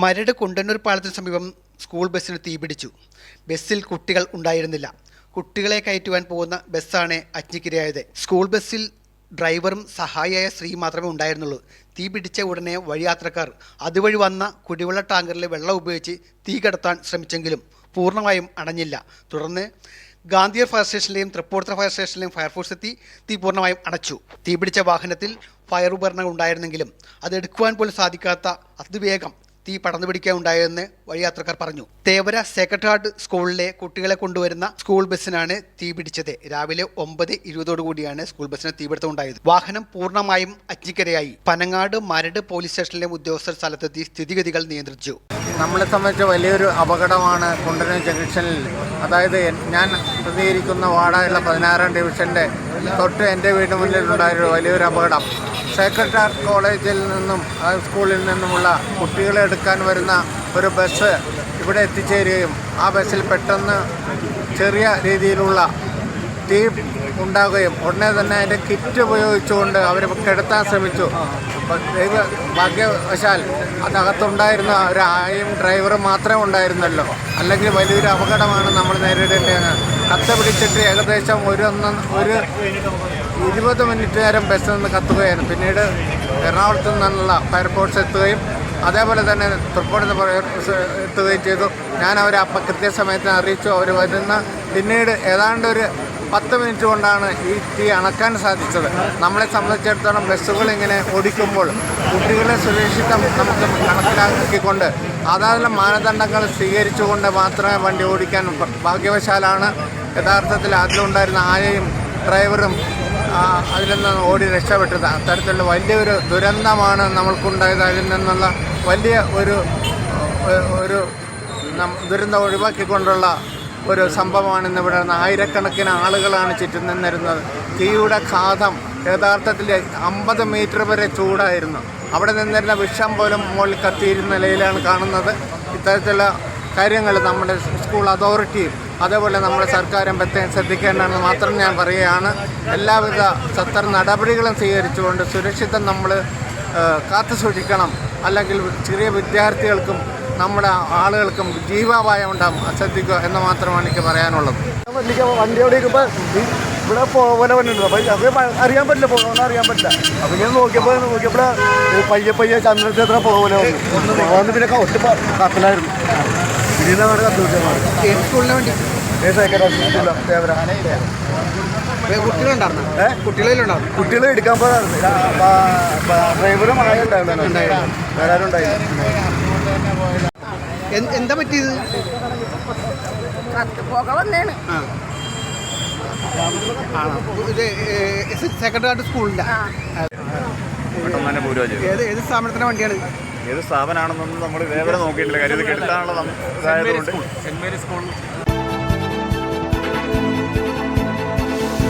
മരട് കുണ്ടന്നൂർ പാലത്തിന് സമീപം സ്കൂൾ ബസ്സിന് തീപിടിച്ചു ബസ്സിൽ കുട്ടികൾ ഉണ്ടായിരുന്നില്ല. കുട്ടികളെ കയറ്റുവാൻ പോകുന്ന ബസ്സാണ് അഗ്നിക്കിരയായത്. സ്കൂൾ ബസ്സിൽ ഡ്രൈവറും സഹായിയായ സ്ത്രീ മാത്രമേ ഉണ്ടായിരുന്നുള്ളൂ. തീ പിടിച്ച ഉടനെ വഴിയാത്രക്കാർ അതുവഴി വന്ന കുടിവെള്ള ടാങ്കറിലെ വെള്ളം ഉപയോഗിച്ച് തീ കടത്താൻ ശ്രമിച്ചെങ്കിലും പൂർണമായും അണഞ്ഞില്ല തുടർന്ന് ഗാന്ധിയർ ഫയർ സ്റ്റേഷനിലെയും തൃപ്പൂർത്തറ ഫയർ സ്റ്റേഷനിലെയും ഫയർഫോഴ്സ് എത്തി തീ പൂർണമായും അടച്ചു. തീപിടിച്ച വാഹനത്തിൽ ഫയർ ഉപകരണങ്ങൾ ഉണ്ടായിരുന്നെങ്കിലും അത് എടുക്കുവാൻ പോലും സാധിക്കാത്ത അതിവേഗം തീ പടർന്നു പിടിക്കാൻ ഉണ്ടായതെന്ന് വഴിയാത്രക്കാർ പറഞ്ഞു. തേവര സെക്രട്ടേറിയറ്റ് സ്കൂളിലെ കുട്ടികളെ കൊണ്ടുവരുന്ന സ്കൂൾ ബസ്സിനാണ് തീ പിടിച്ചത്. രാവിലെ ഒമ്പത് ഇരുപതോടു കൂടിയാണ് സ്കൂൾ ബസ്സിന് തീപിടുത്തം ഉണ്ടായത്. വാഹനം പൂർണമായും അഗ്നിക്കരയായി പനങ്ങാട് മരട് പോലീസ് സ്റ്റേഷനിലെ ഉദ്യോഗസ്ഥർ സ്ഥലത്തെത്തി സ്ഥിതിഗതികൾ നിയന്ത്രിച്ചു. നമ്മളെ സംബന്ധിച്ച് വലിയൊരു അപകടമാണ് കുണ്ടന്നൂർ ജംഗ്ഷനിൽ. അതായത് ഞാൻ പ്രതികരിക്കുന്ന വാർഡായുള്ള പതിനാറാം ഡിവിഷന്റെ തൊട്ട് എന്റെ വീടിന് മുന്നിലുണ്ടായൊരു വലിയൊരു അപകടം. സെക്രട്ടേറിയറ്റ് കോളേജിൽ നിന്നും സ്കൂളിൽ നിന്നുമുള്ള കുട്ടികളെ എടുക്കാൻ വരുന്ന ഒരു ബസ് ഇവിടെ എത്തിച്ചേരുകയും ആ ബസ്സിൽ പെട്ടെന്ന് ചെറിയ രീതിയിലുള്ള തീ ഉണ്ടാവുകയും ഉടനെ തന്നെ അതിന്റെ കിറ്റ് ഉപയോഗിച്ചുകൊണ്ട് അവർ കെടുത്താൻ ശ്രമിച്ചു. ദൈവ ഭാഗ്യവശാൽ അതിനകത്തുണ്ടായിരുന്ന ഒരു ആയും ഡ്രൈവറും മാത്രമേ ഉണ്ടായിരുന്നല്ലോ അല്ലെങ്കിൽ വലിയൊരു അപകടമാണ് നമ്മൾ നേരിടേണ്ടത്. കത്ത് പിടിച്ചിട്ട് ഏകദേശം ഒരു ഒന്ന് ഒരു ഇരുപത് മിനിറ്റ് നേരം ബസ്സിൽ നിന്ന് കത്തുകയായിരുന്നു പിന്നീട് എറണാകുളത്ത് നിന്നുള്ള ഫയർഫോഴ്സ് എത്തുകയും അതേപോലെ തന്നെ തൃപ്പൂണിന്ന് എത്തുകയും ചെയ്തു. ഞാൻ അവരെ അപ്പം കൃത്യസമയത്തിന് അറിയിച്ചു. അവർ വരുന്ന പിന്നീട് ഏതാണ്ട് ഒരു പത്ത് മിനിറ്റ് കൊണ്ടാണ് ഈ തീ അണക്കാൻ സാധിച്ചത്. നമ്മളെ സംബന്ധിച്ചിടത്തോളം ബസ്സുകൾ ഇങ്ങനെ ഓടിക്കുമ്പോൾ കുട്ടികളെ സുരക്ഷിതം നമുക്ക് കണക്കിലാക്കിക്കൊണ്ട് അതാതുള്ള മാനദണ്ഡങ്ങൾ സ്വീകരിച്ചുകൊണ്ട് മാത്രമേ വണ്ടി ഓടിക്കാൻ ഭാഗ്യവശാലാണ് യഥാർത്ഥത്തിൽ അതിലുണ്ടായിരുന്ന ആയയും ഡ്രൈവറും അതിൽ നിന്ന് ഓടി രക്ഷപ്പെട്ടത്. അത്തരത്തിലുള്ള വലിയൊരു ദുരന്തമാണ് നമ്മൾക്കുണ്ടായത്. അതിൽ നിന്നുള്ള വലിയ ഒരു ഒരു ദുരന്തം ഒഴിവാക്കിക്കൊണ്ടുള്ള ഒരു സംഭവമാണ് ഇന്ന് ഇവിടെ ആയിരക്കണക്കിന് ആളുകളാണ് ചുറ്റും നിന്നിരുന്നത്. തീയുടെ ഘാതം യഥാർത്ഥത്തിൽ അമ്പത് മീറ്റർ വരെ ചൂടായിരുന്നു. അവിടെ നിന്നിരുന്ന വിഷം പോലും മുകളിൽ കത്തിയിരുന്ന നിലയിലാണ് കാണുന്നത്. ഇത്തരത്തിലുള്ള കാര്യങ്ങൾ നമ്മുടെ സ്കൂൾ അതോറിറ്റിയും അതേപോലെ നമ്മുടെ സർക്കാരും പ്രത്യേകം ശ്രദ്ധിക്കേണ്ടതെന്ന് മാത്രം ഞാൻ പറയുകയാണ്. എല്ലാവിധ സത്തർ നടപടികളും സ്വീകരിച്ചുകൊണ്ട് സുരക്ഷിതം നമ്മൾ കാത്തു സൂക്ഷിക്കണം അല്ലെങ്കിൽ ചെറിയ വിദ്യാർത്ഥികൾക്കും നമ്മുടെ ആളുകൾക്കും ജീവാപായം ഉണ്ടാകും ശ്രദ്ധിക്കുക എന്ന് മാത്രമാണ് എനിക്ക് പറയാനുള്ളത്. വണ്ടിയോടെ ഇരിക്കുമ്പോൾ ഇവിടെ പോലെ വന്നിട്ടുണ്ട് അപ്പോൾ അത് അറിയാൻ പറ്റില്ല. പോകാൻ അറിയാൻ പറ്റില്ല. അപ്പോൾ ഇങ്ങനെ നോക്കിയപ്പോൾ നോക്കിയപ്പോൾ പയ്യെ പയ്യെ ചന്ദ്രക്ഷേത്രം പോകാനോ വന്ന്. പിന്നെ ഒറ്റ കത്തലായിരുന്നു. പിന്നെ നിന്നാണ് കത്ത് കുട്ടികളെ എടുക്കാൻ സ്കൂളിലെ എന്താ പറ്റിയത്? ചെയ്തു. ഏത് ഏത് വണ്ടിയാണ്? ഏത് സ്ഥാപനമാണെന്നൊന്നും നമ്മൾ ഇതേവരെ നോക്കിയിട്ടില്ല. കാര്യം ഇത് കെടുത്താനുള്ള ഇതായതുകൊണ്ട്.